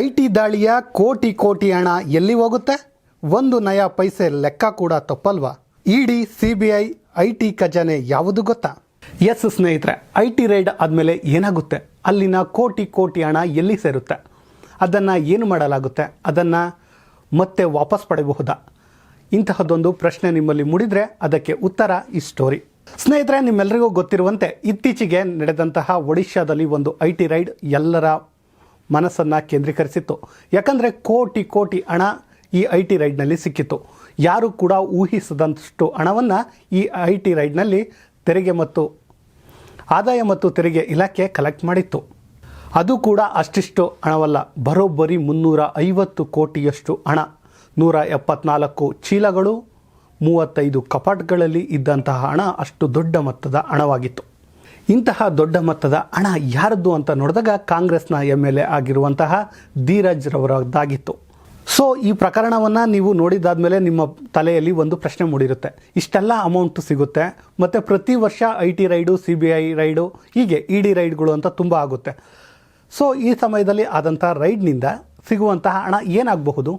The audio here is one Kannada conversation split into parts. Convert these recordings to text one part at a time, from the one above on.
ಐ ಟಿ ದಾಳಿಯ ಕೋಟಿ ಕೋಟಿ ಹಣ ಎಲ್ಲಿ ಹೋಗುತ್ತೆ? ಒಂದು ನಯ ಪೈಸೆ ಲೆಕ್ಕ ಕೂಡ ತಪ್ಪಲ್ವಾ? ED C B I I T ಖಜಾನೆ ಯಾವುದು ಗೊತ್ತಾ? ಎಸ್ ಸ್ನೇಹಿತರೆ ಐ ಟಿ ರೈಡ್ ಆದಮೇಲೆ ಏನಾಗುತ್ತೆ? ಅಲ್ಲಿನ ಕೋಟಿ ಕೋಟಿ ಹಣ ಎಲ್ಲಿ ಸೇರುತ್ತೆ? ಅದನ್ನು ಏನು ಮಾಡಲಾಗುತ್ತೆ? ಅದನ್ನು ಮತ್ತೆ ವಾಪಸ್ ಪಡೆಯಬಹುದಾ? ಇಂತಹದ್ದೊಂದು ಪ್ರಶ್ನೆ ನಿಮ್ಮಲ್ಲಿ ಮೂಡಿದರೆ ಅದಕ್ಕೆ ಉತ್ತರ ಈ ಸ್ಟೋರಿ. ಸ್ನೇಹಿತರೆ ನಿಮ್ಮೆಲ್ಲರಿಗೂ ಗೊತ್ತಿರುವಂತೆ ಇತ್ತೀಚೆಗೆ ನಡೆದಂತಹ ಒಡಿಶಾದಲ್ಲಿ ಒಂದು ಐ ರೈಡ್ ಎಲ್ಲರ ಮನಸ್ಸನ್ನು ಕೇಂದ್ರೀಕರಿಸಿತ್ತು. ಯಾಕಂದರೆ ಕೋಟಿ ಕೋಟಿ ಹಣ ಈ ಐ ಟಿ ರೈಡ್ನಲ್ಲಿ ಸಿಕ್ಕಿತ್ತು. ಯಾರು ಕೂಡ ಊಹಿಸದಷ್ಟು ಹಣವನ್ನು ಈ ಐ ಟಿ ರೈಡ್ನಲ್ಲಿ ತೆರಿಗೆ ಮತ್ತು ಆದಾಯ ಮತ್ತು ತೆರಿಗೆ ಇಲಾಖೆ ಕಲೆಕ್ಟ್ ಮಾಡಿತ್ತು. ಅದು ಕೂಡ ಅಷ್ಟಿಷ್ಟು ಹಣವಲ್ಲ. ಬರೋಬ್ಬರಿ ಮುನ್ನೂರ ಐವತ್ತು ಕೋಟಿಯಷ್ಟು ಹಣ. ನೂರ ಎಪ್ಪತ್ನಾಲ್ಕು ಚೀಲಗಳು, ಮೂವತ್ತೈದು ಕಪಾಟ್ಗಳಲ್ಲಿ ಇದ್ದಂತಹ ಹಣ ಅಷ್ಟು ದೊಡ್ಡ ಮೊತ್ತದ ಹಣವಾಗಿತ್ತು. ಇಂತಹ ದೊಡ್ಡ ಮೊತ್ತದ ಹಣ ಯಾರದ್ದು ಅಂತ ನೋಡಿದಾಗ ಕಾಂಗ್ರೆಸ್ನ ಎಂ ಎಲ್ ಎ ಆಗಿರುವಂತಹ ಧೀರಜ್ ರವರದ್ದಾಗಿತ್ತು. ಸೊ ಈ ಪ್ರಕರಣವನ್ನು ನೀವು ನೋಡಿದಾದ್ಮೇಲೆ ನಿಮ್ಮ ತಲೆಯಲ್ಲಿ ಒಂದು ಪ್ರಶ್ನೆ ಮೂಡಿರುತ್ತೆ. ಇಷ್ಟೆಲ್ಲ ಅಮೌಂಟ್ ಸಿಗುತ್ತೆ, ಮತ್ತು ಪ್ರತಿ ವರ್ಷ I T raid C B I raid, ಹೀಗೆ ಇ ಡಿ ರೈಡ್ಗಳು ಅಂತ ತುಂಬ ಆಗುತ್ತೆ. ಸೊ ಈ ಸಮಯದಲ್ಲಿ ಆದಂಥ ರೈಡ್ನಿಂದ ಸಿಗುವಂತಹ ಹಣ ಏನಾಗಬಹುದು?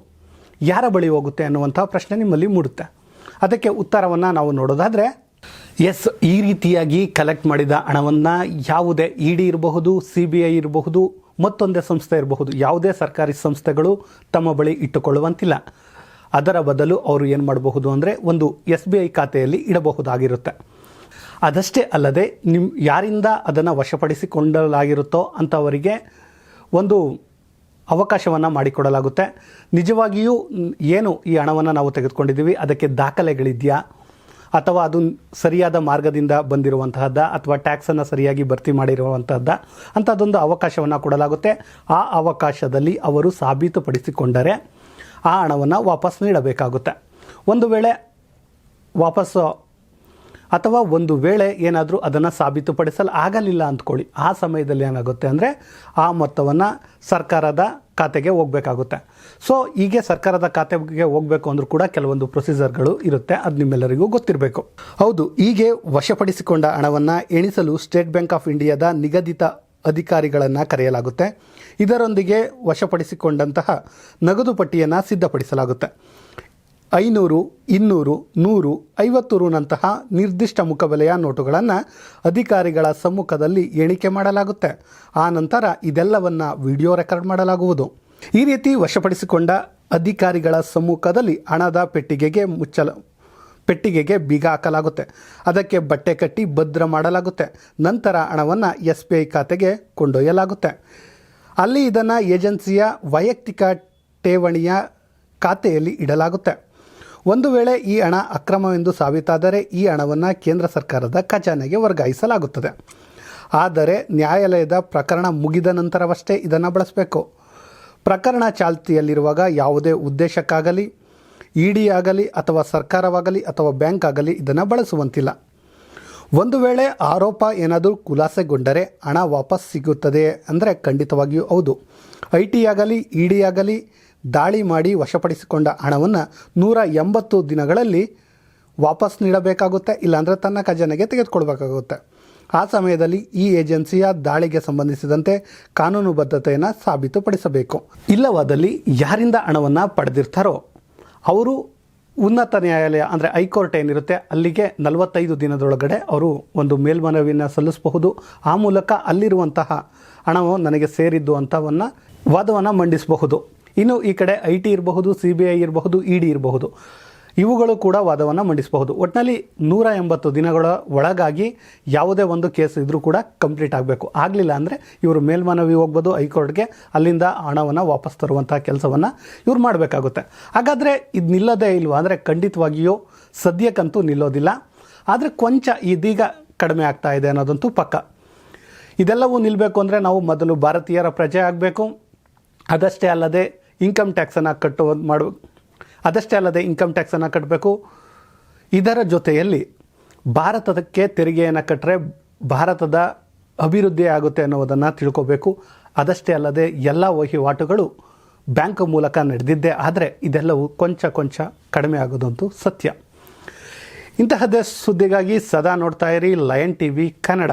ಯಾರ ಬಳಿ ಹೋಗುತ್ತೆ ಅನ್ನುವಂಥ ಪ್ರಶ್ನೆ ನಿಮ್ಮಲ್ಲಿ ಮೂಡುತ್ತೆ. ಅದಕ್ಕೆ ಉತ್ತರವನ್ನು ನಾವು ನೋಡೋದಾದರೆ ಎಸ್ ಈ ರೀತಿಯಾಗಿ ಕಲೆಕ್ಟ್ ಮಾಡಿದ ಹಣವನ್ನು ಯಾವುದೇ ಇ ಡಿ ಇರಬಹುದು ಸಿ ಬಿ ಐ ಇರಬಹುದು, ಮತ್ತೊಂದೇ ಸಂಸ್ಥೆ ಇರಬಹುದು. ಯಾವುದೇ ಸರ್ಕಾರಿ ಸಂಸ್ಥೆಗಳು ತಮ್ಮ ಬಳಿ ಇಟ್ಟುಕೊಳ್ಳುವಂತಿಲ್ಲ. ಅದರ ಬದಲು ಅವರು ಏನು ಮಾಡಬಹುದು ಅಂದರೆ ಒಂದು ಎಸ್ ಬಿ ಐ ಖಾತೆಯಲ್ಲಿ ಇಡಬಹುದಾಗಿರುತ್ತೆ. ಅದಷ್ಟೇ ಅಲ್ಲದೆ ನಿಮ್ಮ ಯಾರಿಂದ ಅದನ್ನು ವಶಪಡಿಸಿಕೊಂಡಲಾಗಿರುತ್ತೋ ಅಂಥವರಿಗೆ ಒಂದು ಅವಕಾಶವನ್ನು ಮಾಡಿಕೊಡಲಾಗುತ್ತೆ. ನಿಜವಾಗಿಯೂ ಏನು ಈ ಹಣವನ್ನು ನಾವು ತೆಗೆದುಕೊಂಡಿದ್ದೀವಿ, ಅದಕ್ಕೆ ದಾಖಲೆಗಳಿದೆಯಾ? ಅಥವಾ ಅದು ಸರಿಯಾದ ಮಾರ್ಗದಿಂದ ಬಂದಿರುವಂತಹದ್ದ ಅಥವಾ ಟ್ಯಾಕ್ಸನ್ನು ಸರಿಯಾಗಿ ಭರ್ತಿ ಮಾಡಿರುವಂತಹದ್ದ ಅಂಥದ್ದೊಂದು ಅವಕಾಶವನ್ನು ಕೊಡಲಾಗುತ್ತೆ. ಆ ಅವಕಾಶದಲ್ಲಿ ಅವರು ಸಾಬೀತುಪಡಿಸಿಕೊಂಡರೆ ಆ ಹಣವನ್ನು ವಾಪಸ್ ನೀಡಬೇಕಾಗುತ್ತೆ. ಒಂದು ವೇಳೆ ವಾಪಸ್ಸು ಅಥವಾ ಒಂದು ವೇಳೆ ಏನಾದರೂ ಅದನ್ನು ಸಾಬೀತುಪಡಿಸಲು ಆಗಲಿಲ್ಲ ಅಂದ್ಕೊಳ್ಳಿ. ಆ ಸಮಯದಲ್ಲಿ ಏನಾಗುತ್ತೆ ಅಂದರೆ ಆ ಮೊತ್ತವನ್ನು ಸರ್ಕಾರದ ಖಾತೆಗೆ ಹೋಗಬೇಕಾಗುತ್ತೆ. ಸೊ ಹೀಗೆ ಸರ್ಕಾರದ ಖಾತೆಗೆ ಹೋಗಬೇಕು ಅಂದರೂ ಕೂಡ ಕೆಲವೊಂದು ಪ್ರೊಸೀಜರ್ಗಳು ಇರುತ್ತೆ. ಅದು ನಿಮ್ಮೆಲ್ಲರಿಗೂ ಗೊತ್ತಿರಬೇಕು. ಹೌದು, ಹೀಗೆ ವಶಪಡಿಸಿಕೊಂಡ ಹಣವನ್ನು ಎಣಿಸಲು ಸ್ಟೇಟ್ ಬ್ಯಾಂಕ್ ಆಫ್ ಇಂಡಿಯಾದ ನಿಗದಿತ ಅಧಿಕಾರಿಗಳನ್ನು ಕರೆಯಲಾಗುತ್ತೆ. ಇದರೊಂದಿಗೆ ವಶಪಡಿಸಿಕೊಂಡಂತಹ ನಗದು ಪಟ್ಟಿಯನ್ನು ಸಿದ್ಧಪಡಿಸಲಾಗುತ್ತೆ. ಐನೂರು, ಇನ್ನೂರು, ನೂರು ಐವತ್ತು ರುನಂತಹ ನಿರ್ದಿಷ್ಟ ಮುಖಬೆಲೆಯ ನೋಟುಗಳನ್ನು ಅಧಿಕಾರಿಗಳ ಸಮ್ಮುಖದಲ್ಲಿ ಎಣಿಕೆ ಮಾಡಲಾಗುತ್ತೆ. ಆ ನಂತರ ಇದೆಲ್ಲವನ್ನು ವಿಡಿಯೋ ರೆಕಾರ್ಡ್ ಮಾಡಲಾಗುವುದು. ಈ ರೀತಿ ವಶಪಡಿಸಿಕೊಂಡ ಅಧಿಕಾರಿಗಳ ಸಮ್ಮುಖದಲ್ಲಿ ಹಣದ ಪೆಟ್ಟಿಗೆಗೆ ಮುಚ್ಚಲ, ಪೆಟ್ಟಿಗೆಗೆ ಬೀಗ ಹಾಕಲಾಗುತ್ತೆ. ಅದಕ್ಕೆ ಬಟ್ಟೆ ಕಟ್ಟಿ ಭದ್ರ ಮಾಡಲಾಗುತ್ತೆ. ನಂತರ ಹಣವನ್ನು ಎಸ್ ಬಿ ಐ ಖಾತೆಗೆ ಕೊಂಡೊಯ್ಯಲಾಗುತ್ತೆ. ಅಲ್ಲಿ ಇದನ್ನು ಏಜೆನ್ಸಿಯ ವೈಯಕ್ತಿಕ ಠೇವಣಿಯ ಖಾತೆಯಲ್ಲಿ ಇಡಲಾಗುತ್ತೆ. ಒಂದು ವೇಳೆ ಈ ಹಣ ಅಕ್ರಮವೆಂದು ಸಾಬೀತಾದರೆ ಈ ಹಣವನ್ನು ಕೇಂದ್ರ ಸರ್ಕಾರದ ಖಜಾನೆಗೆ ವರ್ಗಾಯಿಸಲಾಗುತ್ತದೆ. ಆದರೆ ನ್ಯಾಯಾಲಯದ ಪ್ರಕರಣ ಮುಗಿದ ನಂತರವಷ್ಟೇ ಇದನ್ನು ಬಳಸಬೇಕು. ಪ್ರಕರಣ ಚಾಲ್ತಿಯಲ್ಲಿರುವಾಗ ಯಾವುದೇ ಉದ್ದೇಶಕ್ಕಾಗಲಿ ಇ ಡಿ ಆಗಲಿ ಅಥವಾ ಸರ್ಕಾರವಾಗಲಿ ಅಥವಾ ಬ್ಯಾಂಕ್ ಆಗಲಿ ಇದನ್ನು ಬಳಸುವಂತಿಲ್ಲ. ಒಂದು ವೇಳೆ ಆರೋಪ ಏನಾದರೂ ಖುಲಾಸೆಗೊಂಡರೆ ಹಣ ವಾಪಸ್ ಸಿಗುತ್ತದೆ ಅಂದರೆ ಖಂಡಿತವಾಗಿಯೂ ಹೌದು. ಐ ಟಿ ಆಗಲಿ ಇ ಡಿ ಆಗಲಿ ದಾಳಿ ಮಾಡಿ ವಶಪಡಿಸಿಕೊಂಡ ಹಣವನ್ನು ನೂರ ಎಂಬತ್ತು ದಿನಗಳಲ್ಲಿ ವಾಪಸ್ ನೀಡಬೇಕಾಗುತ್ತೆ, ಇಲ್ಲಾಂದರೆ ತನ್ನ ಖಜಾನೆಗೆ ತೆಗೆದುಕೊಳ್ಬೇಕಾಗುತ್ತೆ. ಆ ಸಮಯದಲ್ಲಿ ಈ ಏಜೆನ್ಸಿಯ ದಾಳಿಗೆ ಸಂಬಂಧಿಸಿದಂತೆ ಕಾನೂನುಬದ್ಧತೆಯನ್ನು ಸಾಬೀತುಪಡಿಸಬೇಕು. ಇಲ್ಲವಾದಲ್ಲಿ ಯಾರಿಂದ ಹಣವನ್ನು ಪಡೆದಿರ್ತಾರೋ, ಅವರು ಉನ್ನತ ನ್ಯಾಯಾಲಯ, ಅಂದರೆ ಹೈಕೋರ್ಟ್ ಏನಿರುತ್ತೆ, ಅಲ್ಲಿಗೆ ನಲವತ್ತೈದು ದಿನದೊಳಗಡೆ ಅವರು ಒಂದು ಮೇಲ್ಮನವಿಯನ್ನು ಸಲ್ಲಿಸಬಹುದು. ಆ ಮೂಲಕ ಅಲ್ಲಿರುವಂತಹ ಹಣವು ನನಗೆ ಸೇರಿದ್ದು ಅಂತವನ್ನು ವಾದವನ್ನು ಮಂಡಿಸಬಹುದು. ಇನ್ನು ಈ ಕಡೆ ಐ ಟಿ ಇರಬಹುದು, ಸಿ ಬಿ ಐ ಇರಬಹುದು ಇ ಡಿ ಇರಬಹುದು. ಇವುಗಳು ಕೂಡ ವಾದವನ್ನು ಮಂಡಿಸಬಹುದು. ಒಟ್ಟಿನಲ್ಲಿ ನೂರ ಎಂಬತ್ತು ದಿನಗಳ ಒಳಗಾಗಿ ಯಾವುದೇ ಒಂದು ಕೇಸ್ ಇದ್ದರೂ ಕೂಡ ಕಂಪ್ಲೀಟ್ ಆಗಬೇಕು. ಆಗಲಿಲ್ಲ ಅಂದರೆ ಇವರು ಮೇಲ್ಮನವಿ ಹೋಗ್ಬೋದು ಹೈಕೋರ್ಟ್ಗೆ, ಅಲ್ಲಿಂದ ಹಣವನ್ನು ವಾಪಸ್ ತರುವಂಥ ಕೆಲಸವನ್ನು ಇವ್ರು ಮಾಡಬೇಕಾಗುತ್ತೆ. ಹಾಗಾದರೆ ಇದು ನಿಲ್ಲದೇ ಇಲ್ವಾ? ಅಂದರೆ ಖಂಡಿತವಾಗಿಯೂ ಸದ್ಯಕ್ಕಂತೂ ನಿಲ್ಲೋದಿಲ್ಲ. ಆದರೆ ಕೊಂಚ ಇದೀಗ ಕಡಿಮೆ ಆಗ್ತಾ ಇದೆ ಅನ್ನೋದಂತೂ ಪಕ್ಕ. ಇದೆಲ್ಲವೂ ನಿಲ್ಲಬೇಕು ಅಂದರೆ ನಾವು ಮೊದಲು ಭಾರತೀಯರ ಪ್ರಜೆ ಆಗಬೇಕು. ಅದಷ್ಟೇ ಅಲ್ಲದೆ ಇನ್ಕಮ್ ಟ್ಯಾಕ್ಸನ್ನು ಕಟ್ಟುವ ಮಾಡು ಅದಷ್ಟೇ ಅಲ್ಲದೆ ಇನ್ಕಮ್ ಟ್ಯಾಕ್ಸನ್ನು ಕಟ್ಟಬೇಕು. ಇದರ ಜೊತೆಯಲ್ಲಿ ಭಾರತಕ್ಕೆ ತೆರಿಗೆಯನ್ನು ಕಟ್ಟರೆ ಭಾರತದ ಅಭಿವೃದ್ಧಿ ಆಗುತ್ತೆ ಅನ್ನೋದನ್ನು ತಿಳ್ಕೋಬೇಕು. ಅದಷ್ಟೇ ಅಲ್ಲದೆ ಎಲ್ಲ ವಹಿವಾಟುಗಳು ಬ್ಯಾಂಕ್ ಮೂಲಕ ನಡೆದಿದ್ದೆ ಆದರೆ ಇದೆಲ್ಲವೂ ಕೊಂಚ ಕೊಂಚ ಕಡಿಮೆ ಆಗೋದಂತೂ ಸತ್ಯ. ಇಂತಹದ್ದೇ ಸುದ್ದಿಗಾಗಿ ಸದಾ ನೋಡ್ತಾ ಇರಿ ಲಯನ್ ಟಿ ವಿ ಕನ್ನಡ.